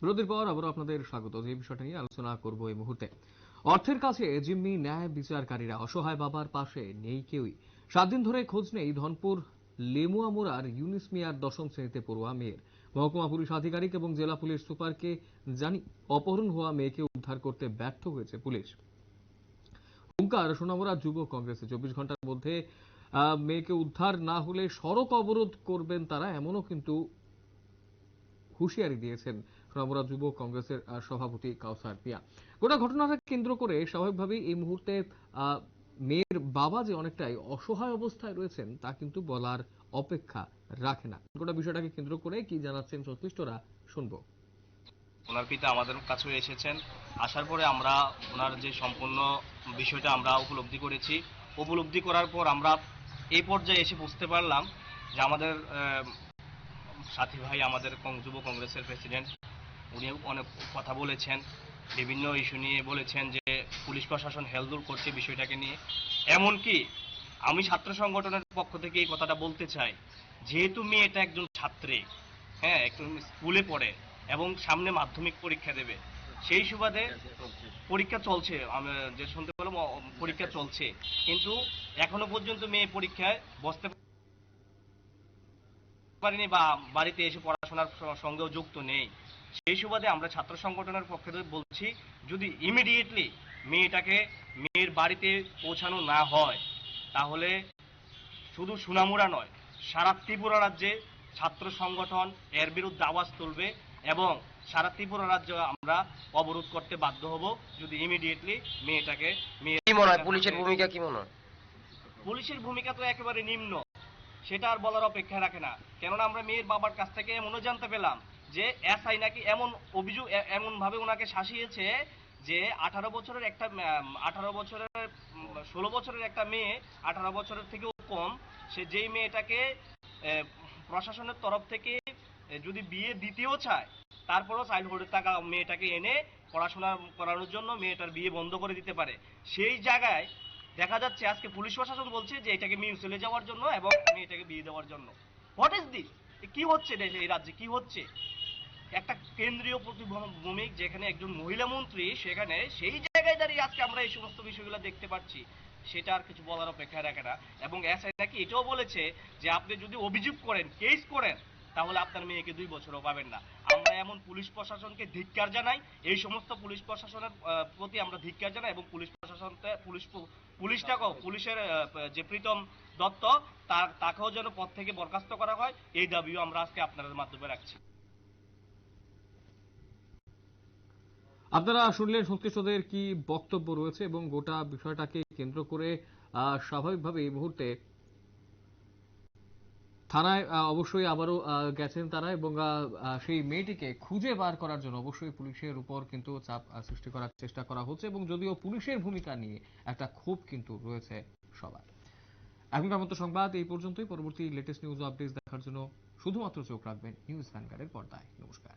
বিরতির পর আবারও আপনাদের স্বাগত। যে বিষয়টা নিয়ে আলোচনা করব এই মুহূর্তে। অর্থের কাছে জিম্মি ন্যায় বিচারকারীরা অসহায় বাবার পাশে নেই কেউই। সাত দিন ধরে খোঁজ নেই ধনপুর লেমুয়ামুড়ার ইউনিস মিয়ার দশম শ্রেণীতে পড়ুয়া মেয়ের। মহকুমা পুলিশ আধিকারিক এবং জেলা পুলিশ সুপারকে জানি অপহরণ হওয়া মেয়েকে উদ্ধার করতে ব্যর্থ হয়েছে পুলিশ। হুঙ্কার, সোনামুড়া যুব কংগ্রেসে। চব্বিশ ঘণ্টার মধ্যে মেয়েকে উদ্ধার না হলে সড়ক অবরোধ করবেন তারা, এমনও কিন্তু হুঁশিয়ারি দিয়েছেন সোনামুড়া যুব কংগ্রেসের সভাপতি কাউসার পিয়া। গোটা ঘটনাকে কেন্দ্র করে স্বাভাবিকভাবেই এই মুহূর্তে মেয়ের বাবা যে অনেকটাই অসহায় অবস্থায় রয়েছেন, তা কিন্তু বলার অপেক্ষা রাখে না। গোটা বিষয়টাকে কেন্দ্র করে কি জানাচ্ছেন সংশ্লিষ্টরা, শুনব। ওনার পিতা আমাদের কাছেও এসেছেন। আসার পরে আমরা ওনার যে সম্পূর্ণ বিষয়টা আমরা উপলব্ধি করেছি। উপলব্ধি করার পর আমরা এই পর্যায়ে এসে বুঝতে পারলাম যে আমাদের সাথী ভাই আমাদের যুব কংগ্রেসের প্রেসিডেন্ট উনি অনেক কথা বলেছেন, বিভিন্ন ইস্যু নিয়ে বলেছেন যে পুলিশ প্রশাসন হেলদুল করছে বিষয়টাকে নিয়ে। এমনকি আমি ছাত্র সংগঠনের পক্ষ থেকে এই কথাটা বলতে চাই, যেহেতু মেয়েটা একজন ছাত্রী হ্যাঁ একজন স্কুলে পড়ে এবং সামনে মাধ্যমিক পরীক্ষা দেবে, সেই সুবাদে পরীক্ষা চলছে, আমি যে শুনতে পেলাম পরীক্ষা চলছে, কিন্তু এখনও পর্যন্ত মেয়ে পরীক্ষায় বসতে পারিনি বা বাড়িতে এসে পড়াশোনার সঙ্গেও যুক্ত নেই। সেই সুবাদে আমরা ছাত্র সংগঠনের পক্ষে থেকে বলছি যদি ইমিডিয়েটলি মেয়েটাকে মেয়ের বাড়িতে পৌঁছানো না হয় তাহলে শুধু সুনামুরা নয় সারা ত্রিপুরা রাজ্যে ছাত্র সংগঠন এর বিরুদ্ধে আওয়াজ তুলবে এবং সারা ত্রিপুরা রাজ্য আমরা অবরোধ করতে বাধ্য হব যদি ইমিডিয়েটলি মেয়েটাকে মেয়ে কি মনে হয়? পুলিশের ভূমিকা কি মনে হয়? পুলিশের ভূমিকা তো একেবারে নিম্ন সেটা আর বলার অপেক্ষা রাখে না। কেননা আমরা মেয়ের বাবার কাছ থেকে এমনও জানতে পেলাম যে এসআই নাকি এমন অভিযোগ এমন ভাবে ওনাকে শাসিয়েছে যে আঠারো বছরের একটা আঠারো বছরের ষোলো বছরের একটা মেয়ে আঠারো বছরের থেকেও কম, সে যেই মেয়েটাকে প্রশাসনের তরফ থেকে যদি বিয়ে দিতেও চায়, তারপরও চাইল্ডহুডে থাকা মেয়েটাকে এনে পড়াশোনা করানোর জন্য মেয়েটার বিয়ে বন্ধ করে দিতে পারে। সেই জায়গায় দেখা যাচ্ছে আজকে পুলিশ প্রশাসন বলছে যে এটাকে মিউচুয়ালে যাওয়ার জন্য এবং মেয়েটাকে বিয়ে দেওয়ার জন্য। হোয়াট ইজ দিস কি হচ্ছে এই রাজ্যে? কি হচ্ছে? একটা কেন্দ্রীয় প্রতিভূমিক যেখানে একজন মহিলা মন্ত্রী, সেখানে সেই জায়গায় দাঁড়িয়ে আজকে আমরা এই সমস্ত বিষয়গুলো দেখতে পাচ্ছি। সেটা আর কিছু বলার অপেক্ষা রাখে না। এবং এসআই নাকি এটাও বলেছে যে, আপনি যদি অভিযোগ করেন, কেস করেন, তাহলে আপনার মেয়েকে দুই বছরও পাবেন না। আমরা এমন পুলিশ প্রশাসনকে ধিক্কার জানাই। এই সমস্ত পুলিশ প্রশাসনের প্রতি আমরা ধিক্কার জানাই এবং পুলিশ প্রশাসন পুলিশ পুলিশটাকেও পুলিশের যে প্রীতম দত্ত, তার, তাকেও যেন পদ থেকে বরখাস্ত করা হয়, এই দাবিও আমরা আজকে আপনাদের মাধ্যমে রাখছি। আপনারা শুনলেন সংশ্লিষ্টদের কি বক্তব্য রয়েছে এবং গোটা বিষয়টাকে কেন্দ্র করে স্বাভাবিকভাবে এই মুহূর্তে থানায় অবশ্যই আবারও গেছেন তারা এবং সেই মেয়েটিকে খুঁজে বার করার জন্য অবশ্যই পুলিশের উপর কিন্তু চাপ সৃষ্টি করার চেষ্টা করা হচ্ছে এবং যদিও পুলিশের ভূমিকা নিয়ে একটা ক্ষোভ কিন্তু রয়েছে সবার। এখনকার মতো সংবাদ এই পর্যন্তই। পরবর্তী লেটেস্ট নিউজ আপডেট দেখার জন্য শুধুমাত্র চোখ রাখবেন নিউজ ভ্যানগার্ডের পর্দায়। নমস্কার।